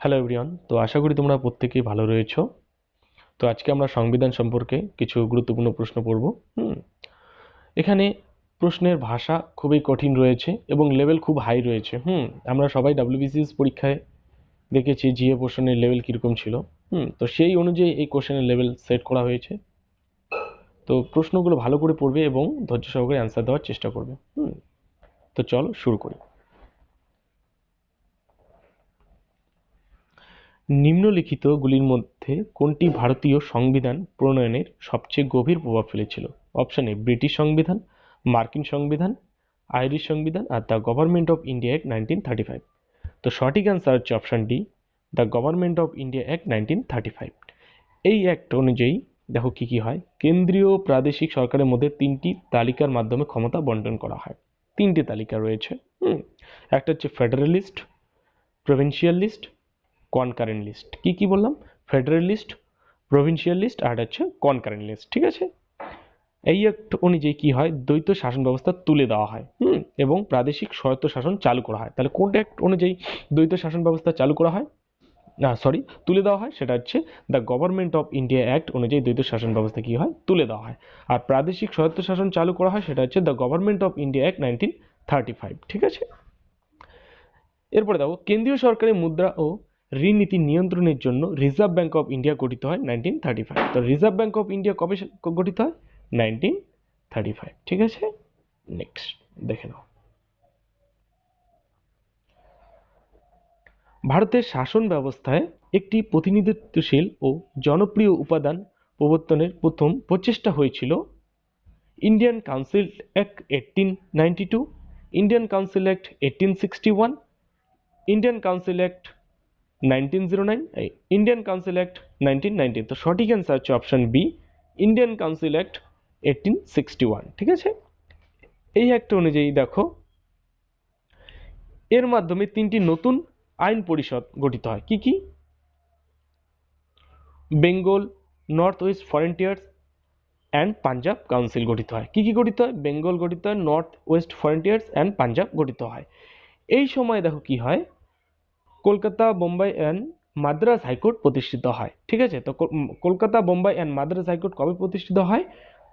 Hello everyone তো আশা করি তোমরা প্রত্যেকেই ভালো রয়েছো। তো আজকে আমরা সংবিধান সম্পর্কে কিছু গুরুত্বপূর্ণ প্রশ্ন পড়ব। হুম। এখানে প্রশ্নের ভাষা খুবই কঠিন রয়েছে এবং লেভেল খুব হাই রয়েছে। হুম। আমরা সবাই ডাব্লিউবিসিএস পরীক্ষায় দেখেছি জিএ পোর্শনের লেভেল কীরকম ছিল। হুম। তো সেই অনুযায়ী এই কোশ্চেনের লেভেল সেট করা হয়েছে। তো প্রশ্নগুলো ভালো করে পড়বে এবং ধৈর্য সহকারে অ্যান্সার দেওয়ার চেষ্টা করবে। হুম। তো চলো শুরু করি। নিম্নলিখিতগুলির মধ্যে কোনটি ভারতীয় সংবিধান প্রণয়নের সবচেয়ে গভীর প্রভাব ফেলেছিল? অপশন ব্রিটিশ সংবিধান, মার্কিন সংবিধান, আইরিশ সংবিধান আর the government of India act nineteen thirty five. তো সঠিক অ্যান্সার হচ্ছে option D, the government of India act nineteen thirty five. এই অ্যাক্ট অনুযায়ী, দেখো কী কী হয়, কেন্দ্রীয় প্রাদেশিক সরকারের মধ্যে তিনটি তালিকার মাধ্যমে ক্ষমতা বন্টন করা হয়। তিনটি তালিকা রয়েছে একটা হচ্ছে federalist provincial list concurrent list কি কি বললাম? ফেডারেল লিস্ট প্রভিন্সিয়াল লিস্ট আর হচ্ছে কনকারেন্ট লিস্ট ঠিক আছে? এই অ্যাক্ট অনুযায়ী কি হয়, দ্বৈত শাসন ব্যবস্থা তুলে দেওয়া হয়, হুম? এবং প্রাদেশিক স্বায়ত্ত শাসন চালু করা হয়। তাহলে কোনটা অ্যাক্ট অনুযায়ী দ্বৈত শাসন ব্যবস্থা চালু করা হয়? না সরি তুলে দেওয়া হয়, সেটা হচ্ছে the government of India act অনুযায়ী দ্বৈত শাসন ব্যবস্থা কি হয়? তুলে দেওয়া হয়। আর প্রাদেশিক স্বায়ত্ত শাসন চালু করা হয়, সেটা হচ্ছে the government of India act nineteen thirty five ঠিক আছে? এরপরে দেখো, কেন্দ্রীয় সরকারের মুদ্রা ও ঋণ নীতি নিয়ন্ত্রণের জন্য রিজার্ভ ব্যাঙ্ক অফ ইন্ডিয়া গঠিত হয় নাইনটিন থার্টি ফাইভ তো রিজার্ভ ব্যাঙ্ক অফ ইন্ডিয়া কবে গঠিত হয়? নাইনটিন থার্টি ফাইভ ঠিক আছে? নেক্সট দেখে নাও। ভারতের শাসন ব্যবস্থায় একটি প্রতিনিধিত্বশীল ও জনপ্রিয় উপাদান প্রবর্তনের প্রথম প্রচেষ্টা হয়েছিল Indian council act eighteen ninety two Indian council act eighteen sixty one Indian council act nineteen zero nine Indian council act nineteen nineteen তো সঠিক অ্যান্সার হচ্ছে option B Indian council act eighteen sixty one ঠিক আছে? এই act অনুযায়ী দেখো, এর মাধ্যমে তিনটি নতুন আইন পরিষদ গঠিত হয়। কি কি? Bengal north west frontiers and Punjab council গঠিত হয়। কি কি গঠিত হয়? বেঙ্গল গঠিত হয় north west frontiers and Punjab গঠিত হয়। এই সময় দেখো কি হয়? Kolkata, Bombay and Madras high court প্রতিষ্ঠিত হয়, ঠিক আছে? তো call- Kolkata, Bombay and Madras high court কবে প্রতিষ্ঠিত হয়?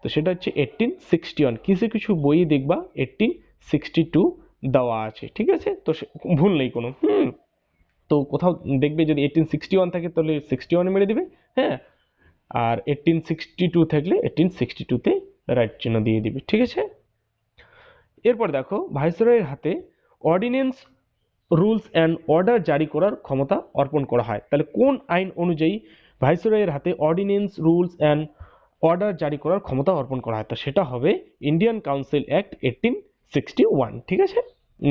তো সেটা হচ্ছে এইটিন সিক্সটি ওয়ান কিছু কিছু বই দেখবা এইটিন সিক্সটি টু দেওয়া আছে, ঠিক আছে? তো ভুল নেই কোনো, হুম। তো কোথাও দেখবে যদি এইটিন সিক্সটি ওয়ান থাকে তাহলে সিক্সটি ওয়ানে মেরে দিবে হ্যাঁ? আর এইটিন সিক্সটি টু থাকলে এইটিন সিক্সটি টুতে রাইট চিহ্ন দিয়ে দিবে, ঠিক আছে? এরপর দেখো ভাইসরয়ের হাতে অর্ডিন্যান্স রুলস অ্যান্ড অর্ডার জারি করার ক্ষমতা অর্পণ করা হয়। তাহলে কোন আইন অনুযায়ী ভাইসরয়ের হাতে অর্ডিনেন্স রুলস অ্যান্ড অর্ডার জারি করার ক্ষমতা অর্পণ করা হয়, তো সেটা হবে Indian council act eighteen sixty one ঠিক আছে?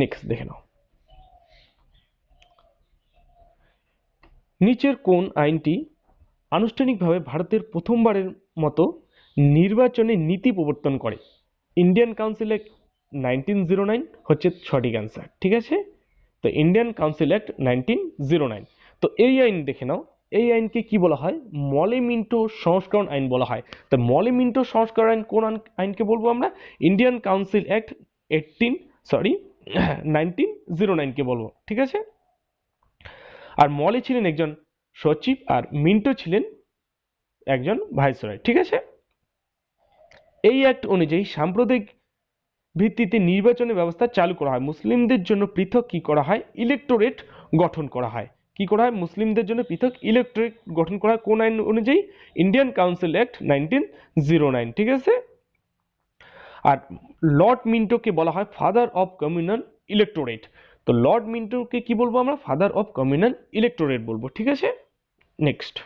নেক্সট দেখে নাও। নিচের কোন আইনটি আনুষ্ঠানিকভাবে ভারতের প্রথমবারের মতো নির্বাচনে নীতি প্রবর্তন করে? Indian council act nineteen zero nine হচ্ছে সঠিক অ্যান্সার ঠিক আছে? তো Indian council act nineteen zero nine তো এই আইন দেখে নাও। এই আইনকে কি বলা হয়? মলে মিন্টো সংস্করণ আইন বলা হয়। তো মলে মিন্টো সংস্করণ আইন কোন আইন- আইনকে বলব আমরা? Indian council act eighteen sorry nineteen zero নাইনকে বলব। ঠিক আছে? আর মলে ছিলেন একজন সচিব আর মিন্টো ছিলেন একজন ভাইসরয়। ঠিক আছে? এই অ্যাক্ট অনুযায়ী সাম্প্রদায়িক ভিত্তিতে নির্বাচনের ব্যবস্থা চালু করা হয়। মুসলিমদের জন্য পৃথক কি করা হয়? ইলেকটোরেট গঠন করা হয়। কি করা হয়? মুসলিমদের জন্য পৃথক ইলেকটোরেট গঠন করা কোন আইন অনুযায়ী? Indian council act nineteen zero nine, ঠিক আছে? আর লর্ড মিন্টোকে বলা হয় ফাদার অফ কমিউনাল ইলেকটোরেট। তো লর্ড মিন্টোকে কি বলব আমরা? ফাদার অফ কমিউনাল ইলেকটোরেট বলব, ঠিক আছে? নেক্সট।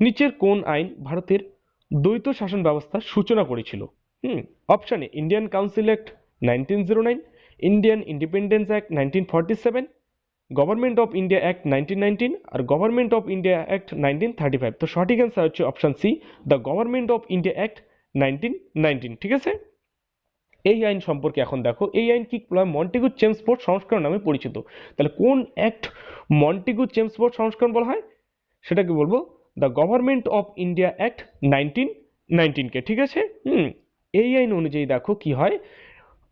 নিচের কোন আইন ভারতের দ্বৈত শাসন ব্যবস্থার সূচনা করেছিল। হুম, অপশানে Indian council act nineteen zero nine Indian independence act nineteen forty seven government of India act nineteen nineteen R government of India act nineteen thirty five তো সঠিক অ্যান্সার হচ্ছে option C the government of India act nineteen nineteen ঠিক আছে? এই আইন সম্পর্কে এখন দেখো, এই আইন কি মন্টেগু চেমসফোর্ড সংস্করণ নামে পরিচিত। তাহলে কোন অ্যাক্ট মন্টেগু চেমসফোর্ড সংস্করণ বলা হয়? সেটাকে বলব the government of India act nineteen নাইনটিনকে ঠিক আছে? হুম, এই আইন অনুযায়ী দেখো কি হয়।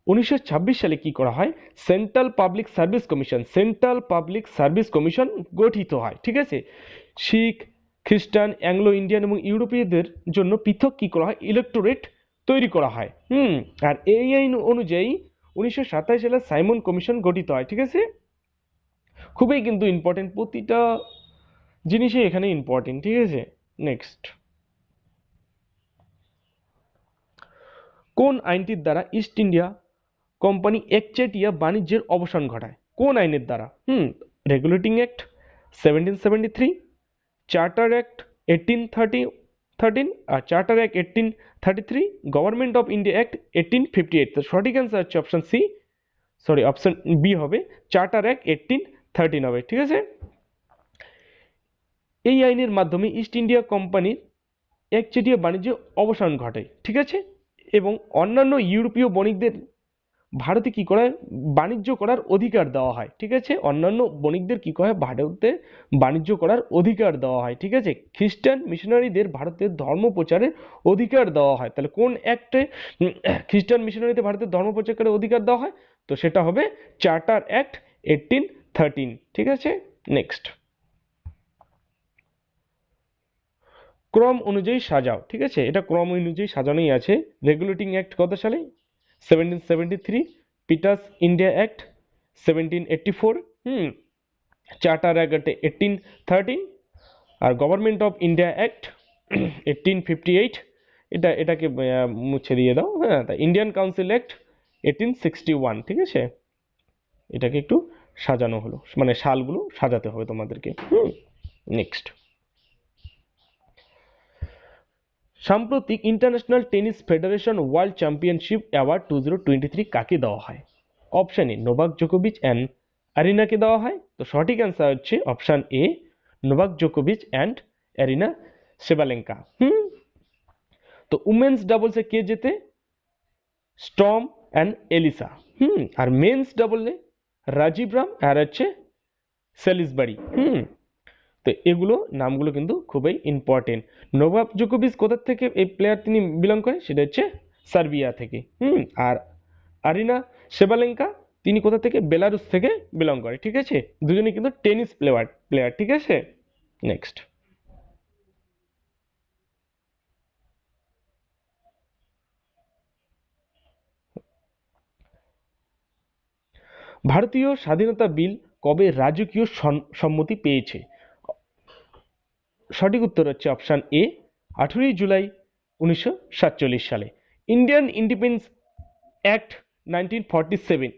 উনিশশো ছাব্বিশ সালে কি করা হয়? Central public service commission central public service commission গঠিত হয়, ঠিক আছে? শিখ, খ্রিস্টান, অ্যাংলো, ইন্ডিয়ান এবং ইউরোপীয়দের জন্য পৃথক কি করা হয়? ইলেকটোরেট তৈরি করা হয়, হুম। আর এই আইন অনুযায়ী উনিশশো সাতাশ সালে সাইমন কমিশন গঠিত হয়, ঠিক আছে? খুবই কিন্তু ইম্পর্টেন্ট প্রতিটা জিনিসই এখানে ইম্পর্টেন্ট ঠিক আছে? নেক্সট কোন আইনটির দ্বারা ইস্ট ইন্ডিয়া কোম্পানি একচেটিয়া বাণিজ্যের অবসান ঘটায়? কোন আইনের দ্বারা? হুম regulating act seventeen seventy three charter act eighteen thirty thirteen R charter act eighteen thirty three government of India act eighteen fifty eight তো সঠিক অ্যান্সার হচ্ছে option C sorry option B হবে চার্টার অ্যাক্ট এইটিন থার্টিন হবে, ঠিক আছে? এই আইনের মাধ্যমে ইস্ট ইন্ডিয়া কোম্পানির একচেটিয়া বাণিজ্য অবসান ঘটে, ঠিক আছে? এবং অন্যান্য ইউরোপীয় বণিকদের ভারতে কি করা হয় বাণিজ্য করার অধিকার দেওয়া হয়, ঠিক আছে? অন্যান্য বণিকদের কি করা হয় ভারতে বাণিজ্য করার অধিকার দেওয়া হয়, ঠিক আছে? খ্রিস্টান মিশনারিদের ভারতের ধর্ম প্রচারের অধিকার দেওয়া হয়। তাহলে কোন অ্যাক্টে খ্রিস্টান মিশনারিদের ভারতের ধর্ম প্রচারের অধিকার দেওয়া হয়? তো সেটা হবে চার্টার অ্যাক্ট এইটিন থার্টিন ঠিক আছে? নেক্সট ক্রম অনুযায়ী সাজাও, ঠিক আছে? এটা ক্রম অনুযায়ী সাজানোই আছে। রেগুলেটিং অ্যাক্ট কত সালে? Seventeen seventy three Pitt's India act seventeen eighty four hmm charter act eighteen thirteen R government of India act eighteen fifty eight এটা, এটাকে মুছে দিয়ে দাও হ্যাঁ তা Indian council act eighteen sixty one ঠিক আছে? এটাকে একটু সাজানো হলো মানে সালগুলো সাজাতে হবে তোমাদেরকে, হুম নেক্সট সাম্প্রতিক international tennis federation world championship award two zero twenty three কাকে দেওয়া হয়? অপশান এ নোভাক জোকোভিচ অ্যান্ড অ্যারিনাকে দেওয়া হয়। তো সঠিক অ্যান্সার হচ্ছে অপশান এ নোভাক জোকোভিচ অ্যান্ড অ্যারিনা সেবালেঙ্কা হুম? তো উমেন্স ডাবলসে কে জেতে? স্টম অ্যান্ড এলিসা হুম? আর মেন্স ডাবলে রাজীব রাম আর হচ্ছে সেলিসবাড়ি হুম? তো এগুলো নামগুলো কিন্তু খুবই ইম্পর্টেন্ট নোভাক জোকোভিচ কোথা থেকে এই প্লেয়ার তিনি বিলং করে? সেটা হচ্ছে সার্বিয়া থেকে। হুম, আর আরিনা সেবালেঙ্কা তিনি কোথা থেকে? বেলারুস থেকে বিলং করে, ঠিক আছে? দুজনেই কিন্তু টেনিস প্লেয়ার প্লেয়ার ঠিক আছে? নেক্সট ভারতীয় স্বাধীনতা বিল কবে রাজকীয় সম্মতি পেয়েছে? সঠিক উত্তর হচ্ছে অপশান এ আঠেরোই জুলাই উনিশশো সাতচল্লিশ সালে। Indian independence act nineteen seven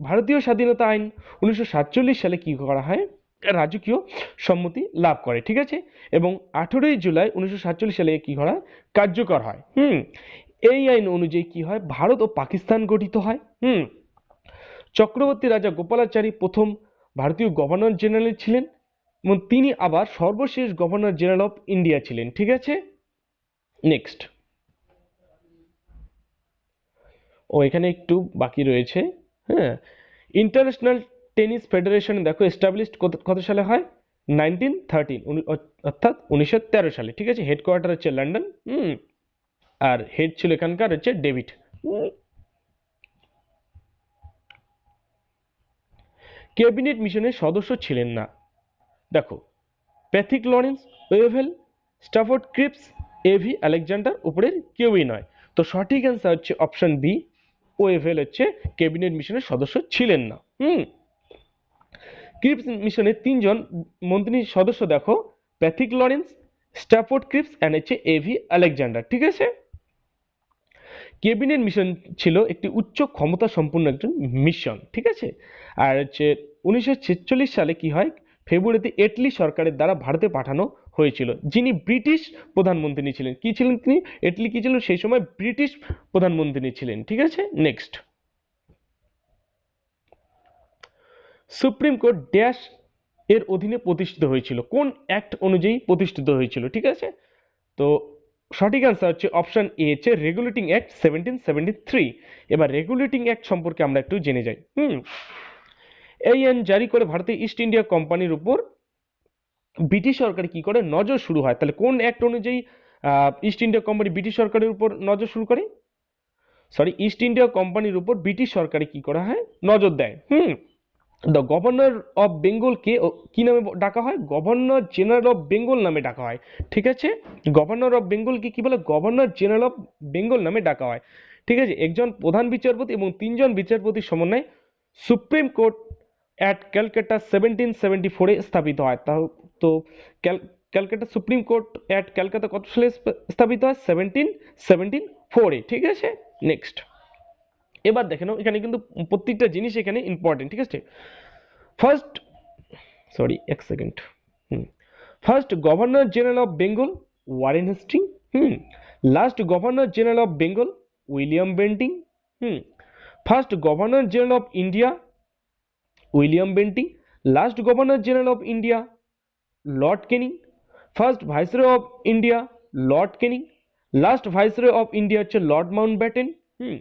ভারতীয় স্বাধীনতা আইন উনিশশো সাতচল্লিশ সালে কী করা হয়? রাজকীয় সম্মতি লাভ করে, ঠিক আছে? এবং আঠেরোই জুলাই উনিশশো সাতচল্লিশ সালে কী করা কার্যকর হয়। হুম, এই আইন অনুযায়ী কি হয়? ভারত ও পাকিস্তান গঠিত হয়। হুম, চক্রবর্তী রাজা গোপালাচারী প্রথম ভারতীয় গভর্নর জেনারেল ছিলেন। এবং তিনি আবার সর্বশেষ গভর্নর জেনারেল অফ ইন্ডিয়া ছিলেন, ঠিক আছে? নেক্সট ও, এখানে একটু বাকি রয়েছে হ্যাঁ? ইন্টারন্যাশনাল টেনিস ফেডারেশন দেখো এস্টাবলিশড কত সালে হয়? নাইনটিন থার্টিন অর্থাৎ উনিশশো তেরো সালে, ঠিক আছে? হেডকোয়ার্টার হচ্ছে লন্ডন হুম? আর হেড ছিল এখানকার হচ্ছে ডেভিড ক্যাবিনেট মিশনের সদস্য ছিলেন না। দেখো Pethick Lawrence Wavell Stafford Cripps AV Alexander উপরের কেউই নয়। তো সঠিক অ্যান্সার হচ্ছে অপশন বি ওয়েভেল হচ্ছে ক্যাবিনেট মিশনের সদস্য ছিলেন না। হুম। ক্রিপস মিশনের তিনজন মন্ত্রী সদস্য দেখো Pethick Lawrence Stafford Cripps and হচ্ছে এভি আলেকজান্ডার ঠিক আছে? ক্যাবিনেট মিশন ছিল একটি উচ্চ ক্ষমতা সম্পন্ন একজন মিশন ঠিক আছে? আর হচ্ছে উনিশশো ছেচল্লিশ সালে কি হয়? ফেব্রুয়ারিতে এটলি সরকারের দ্বারা ভারতে পাঠানো হয়েছিল। যিনি ব্রিটিশ প্রধানমন্ত্রী ছিলেন। কি ছিলেন তিনি? এটলি কি ছিলেন সেই সময় ব্রিটিশ প্রধানমন্ত্রী ছিলেন। ঠিক আছে? নেক্সট সুপ্রিম কোর্ট ড্যাশ এর অধীনে প্রতিষ্ঠিত হয়েছিল। কোন অ্যাক্ট অনুযায়ী প্রতিষ্ঠিত হয়েছিল? ঠিক আছে? তো সঠিক অ্যান্সার হচ্ছে অপশন এ হচ্ছে regulating act seventeen seventy three এবার রেগুলেটিং অ্যাক্ট সম্পর্কে আমরা একটু জেনে যাই। হুম। এই আইন জারি করে ভারতের ইস্ট ইন্ডিয়া কোম্পানির উপর ব্রিটিশ সরকার কি করে নজর শুরু হয়? তাহলে কোন অ্যাক্ট অনুযায়ী ইস্ট ইন্ডিয়া কোম্পানি ব্রিটিশ সরকারের উপর নজর শুরু করে? সরি ইস্ট ইন্ডিয়া কোম্পানির উপর ব্রিটিশ সরকারে কি করা হয়? নজর দেয়। হুম। দ্য গভর্নর অফ বেঙ্গলকে কি নামে ডাকা হয়? গভর্নর জেনারেল অফ বেঙ্গল নামে ডাকা হয়। ঠিক আছে? গভর্নর অফ বেঙ্গলকে কি বলে? গভর্নর জেনারেল অফ বেঙ্গল নামে ডাকা হয়। ঠিক আছে? একজন প্রধান বিচারপতি এবং তিনজন বিচারপতির সমন্বয়ে supreme court at Calcutta seventeen seventy ফোরে স্থাপিত হয়। তা তো ক্যাল, Calcutta supreme court at Calcutta কত সালে স্থাপিত হয়? সেভেন্টিন সেভেন্টিন ফোরে ঠিক আছে? নেক্সট এবার দেখে নাও, এখানে কিন্তু প্রত্যেকটা জিনিস এখানে ইম্পর্টেন্ট ঠিক আছে? ফার্স্ট সরি এক second hmm. First governor general of Bengal Warren Hasting hmm. Last governor general of Bengal William Bentinck hmm. First governor general of India William Bentinck, last governor general of India, lord Canning, first viceroy of India, lord Canning, last viceroy of India হচ্ছে Lord Mountbatten hmm,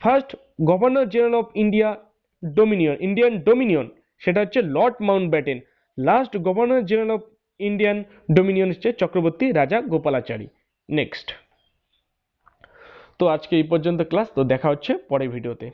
first governor general of India dominion, Indian dominion, সেটা হচ্ছে lord Mountbatten last governor general of Indian dominion হচ্ছে চক্রবর্তী রাজা Gopalachari, next. তো আজকে এই পর্যন্ত class, তো দেখা হচ্ছে পরের ভিডিওতে